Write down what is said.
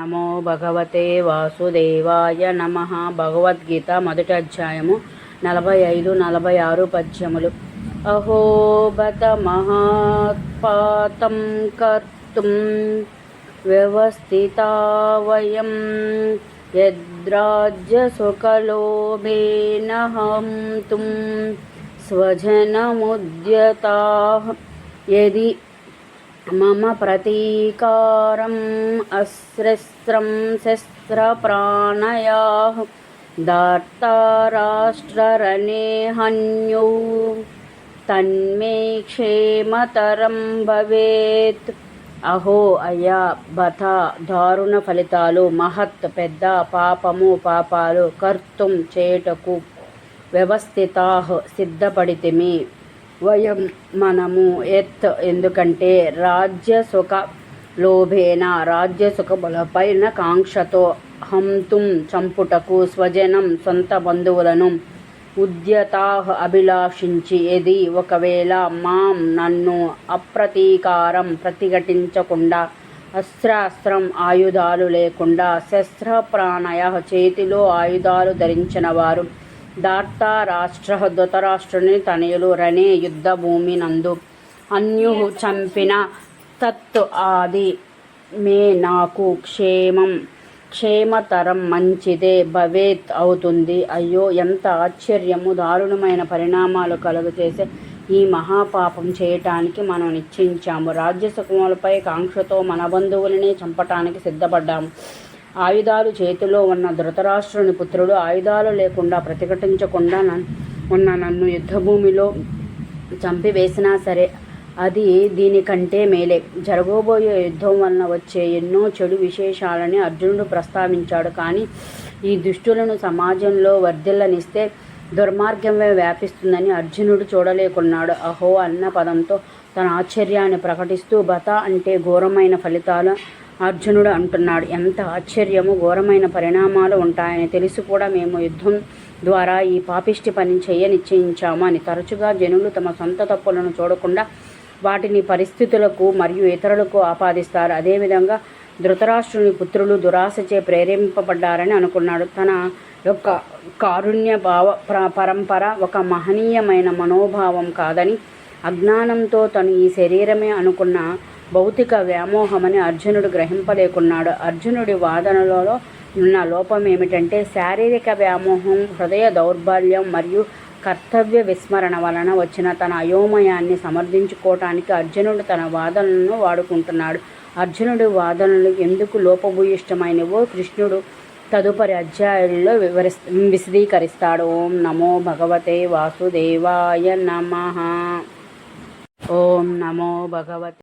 నమో భగవతే వాసుదేవాయ నమ. భగవద్గీత మొదటి అధ్యాయము నలభై ఐదు నలభై ఆరు పద్యములు. అహోబత మహాత్పాతం కర్తుం వ్యవస్థితా వయం యద్రాజ్యసుకలోభేనహం తుం స్వజనముద్యతా. యది మమ ప్రతీకారం అస్రస్రం శస్త్రప్రాణయా దార్తారాష్ట్రరణే హన్యౌ తన్మే క్షేమతరం భవేత్ అహో అయ్యా బథ దారుణ ఫలితాలు మహత్ పెద్ద పాపము పాపాలు కర్తుం చేటకు వ్యవస్థితా సిద్ధపడితిమి వయం మనము ఎత్ ఎందుకంటే రాజ్య సుఖ లోభేన రాజ్య సుఖములపైన కాంక్షతో హంతుం చంపుటకు స్వజనం సొంత బంధువులను ఉద్యతా అభిలాషించి ఎది ఒకవేళ మాం నన్ను అప్రతీకారం ప్రతిఘటించకుండా అస్త్రాస్త్రం ఆయుధాలు లేకుండా శస్త్ర ప్రాణయ చేతిలో ఆయుధాలు ధరించిన వారు దార్తా రాష్ట్ర ధృతరాష్ట్రుని తనయులు రణే యుద్ధ భూమి నందు అన్యు చంపిన తత్ ఆది మే నాకు క్షేమం. క్షేమతరం మంచిదే భవేత్ అవుతుంది. అయ్యో ఎంత ఆశ్చర్యము దారుణమైన పరిణామాలు కలుగు చేసే ఈ మహాపాపం చేయటానికి మనం నిశ్చయించాము. రాజ్యసుఖములపై కాంక్షతో మన బంధువులనే చంపటానికి సిద్ధపడ్డాము. ఆయుధాలు చేతిలో ఉన్న ధృతరాష్ట్రుని పుత్రుడు ఆయుధాలు లేకుండా ప్రతిఘటించకుండా ఉన్న నన్ను యుద్ధభూమిలో చంపివేసినా సరే అది దీనికంటే మేలే. జరగబోయే యుద్ధం వలన వచ్చే ఎన్నో చెడు విశేషాలని అర్జునుడు ప్రస్తావించాడు. కానీ ఈ దుష్టులను సమాజంలో వర్ధిల్లనిస్తే దుర్మార్గమే వ్యాపిస్తుందని అర్జునుడు చూడలేకున్నాడు. అహో అన్న పదంతో తన ఆశ్చర్యాన్ని ప్రకటిస్తూ బత అంటే ఘోరమైన ఫలితాలు అర్జునుడు అంటున్నాడు ఎంత ఆశ్చర్యము ఘోరమైన పరిణామాలు ఉంటాయని తెలిసి కూడా మేము యుద్ధం ద్వారా ఈ పాపిష్టి పని చేయ నిశ్చయించాము అని. తరచుగా జనులు తమ సొంత తప్పులను చూడకుండా వాటిని పరిస్థితులకు మరియు ఇతరులకు ఆపాదిస్తారు. అదేవిధంగా ధృతరాష్ట్రుని పుత్రులు దురాశచే ప్రేరేపింపబడ్డారని అనుకున్నాడు. తన యొక్క కారుణ్య భావ పరంపర ఒక మహనీయమైన మనోభావం కాదని అజ్ఞానంతో తను ఈ శరీరమే అనుకున్న భౌతిక వ్యామోహమని అర్జునుడు గ్రహింపలేకున్నాడు. అర్జునుడి వాదనలలో ఉన్న లోపం ఏమిటంటే శారీరక వ్యామోహం హృదయ దౌర్బల్యం మరియు కర్తవ్య విస్మరణ వలన వచ్చిన తన అయోమయాన్ని సమర్థించుకోవటానికి అర్జునుడు తన వాదనలను వాడుకుంటున్నాడు. అర్జునుడి వాదనలు ఎందుకు లోపభూయిష్టమైనవో కృష్ణుడు తదుపరి అధ్యాయుల్లో వివరి విశదీకరిస్తాడు. ఓం నమో భగవతే వాసుదేవాయ నమ. ఓం నమో భగవతే